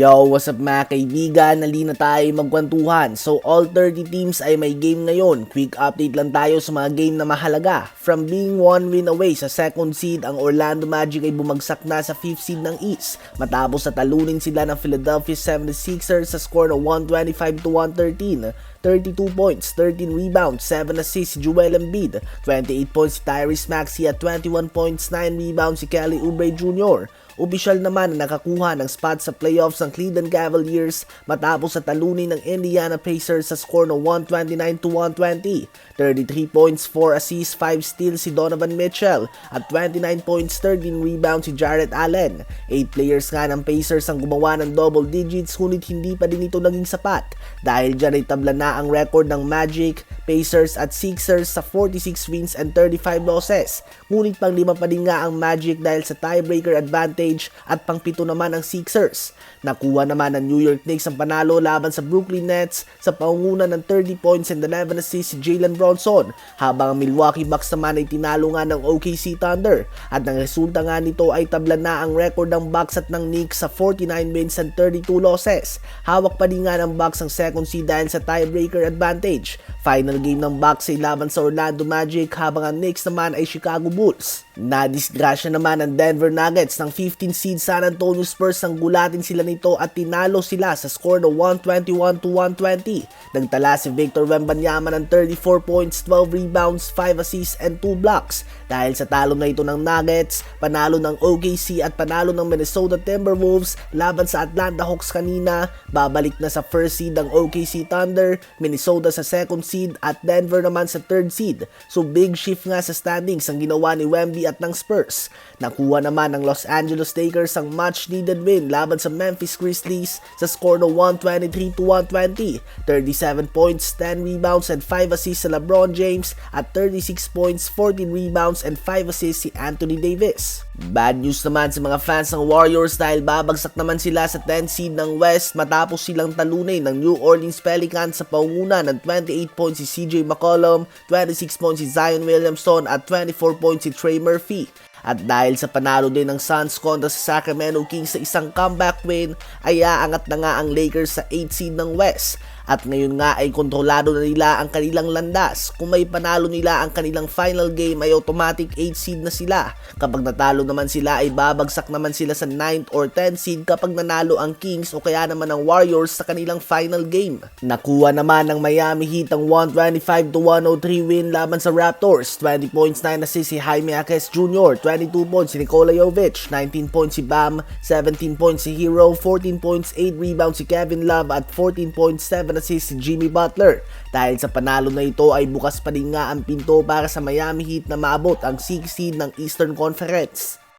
Yo, what's up mga kaibigan? Nali na tayo magkwentuhan. So all 30 teams ay may game ngayon. Quick update lang tayo sa mga game na mahalaga. From being one win away sa second seed, ang Orlando Magic ay bumagsak na sa 5th seed ng East. Matapos na talunin sila ng Philadelphia 76ers sa score na 125 to 113. 32 points, 13 rebounds, 7 assists si Joel Embiid, 28 points si Tyrese Maxey at 21 points, 9 rebounds si Kelly Oubre Jr. Opisyal naman na nakakuha ng spot sa playoffs ng Cleveland Cavaliers matapos sa talunin ng Indiana Pacers sa score na 129 to 120. 33 points, 4 assists, 5 steals si Donovan Mitchell at 29 points, 13 rebounds si Jarrett Allen. 8 players nga ng Pacers ang gumawa ng double digits ngunit hindi pa din ito naging sapat dahil dyan ay tabla na ang record ng Magic, Pacers at Sixers sa 46 wins and 35 losses. Ngunit pang lima pa din nga ang Magic dahil sa tiebreaker advantage at pangpito naman ang Sixers. Nakuha naman ng New York Knicks ang panalo laban sa Brooklyn Nets sa paunguna ng 30 points and 11 assists si Jalen Bronson habang ang Milwaukee Bucks naman ay tinalo nga ng OKC Thunder at ang resulta nga nito ay tabla na ang record ng Bucks at ng Knicks sa 49 wins and 32 losses. Hawak pa din nga ng Bucks ang second seed dahil sa tiebreaker advantage. Final game ng Bucks ay laban sa Orlando Magic habang ang Knicks naman ay Chicago Bulls. Nadisgrasya naman ang Denver Nuggets ng 15 seed San Antonio Spurs nang gulatin sila nito at tinalo sila sa score na 121 to 120. Nagtala si Victor Wembanyama ng 34 points, 12 rebounds, 5 assists and 2 blocks. Dahil sa talo na ito ng Nuggets, panalo ng OKC at panalo ng Minnesota Timberwolves laban sa Atlanta Hawks kanina, babalik na sa first seed ang OKC Thunder, Minnesota sa second seed at Denver naman sa third seed. So big shift nga sa standings ang ginawa ni Wemby at ng Spurs. Nakuha naman ng Los Angeles Lakers ang much needed win laban sa Memphis Grizzlies sa score na 123 to 120. 37 points, 10 rebounds and 5 assists sa LeBron James at 36 points, 14 rebounds and 5 assists si Anthony Davis. Bad news naman sa mga fans ng Warriors dahil babagsak naman sila sa 10 seed ng West matapos silang talunin ng New Orleans Pelicans sa paunguna ng 28 points si CJ McCollum, 26 points si Zion Williamson at 24 points si Trey Murphy. At dahil sa panalo din ng Suns kontra sa Sacramento Kings sa isang comeback win, ay aangat na nga ang Lakers sa 8 seed ng West. At ngayon nga ay kontrolado na nila ang kanilang landas. Kung may panalo nila ang kanilang final game ay automatic 8 seed na sila. Kapag natalo naman sila ay babagsak naman sila sa 9th or 10th seed kapag nanalo ang Kings o kaya naman ang Warriors sa kanilang final game. Nakuha naman ng Miami Heat ang 125 to 103 win laban sa Raptors. 20 points 9 assists si Jaime Jaquez Jr., 22 points si Nikola Jovic, 19 points si Bam, 17 points si Hero, 14 points 8 rebounds si Kevin Love at 14 points 7 assists si Jimmy Butler. Dahil sa panalo na ito ay bukas pa din nga ang pinto para sa Miami Heat na maabot ang 6 seed ng Eastern Conference.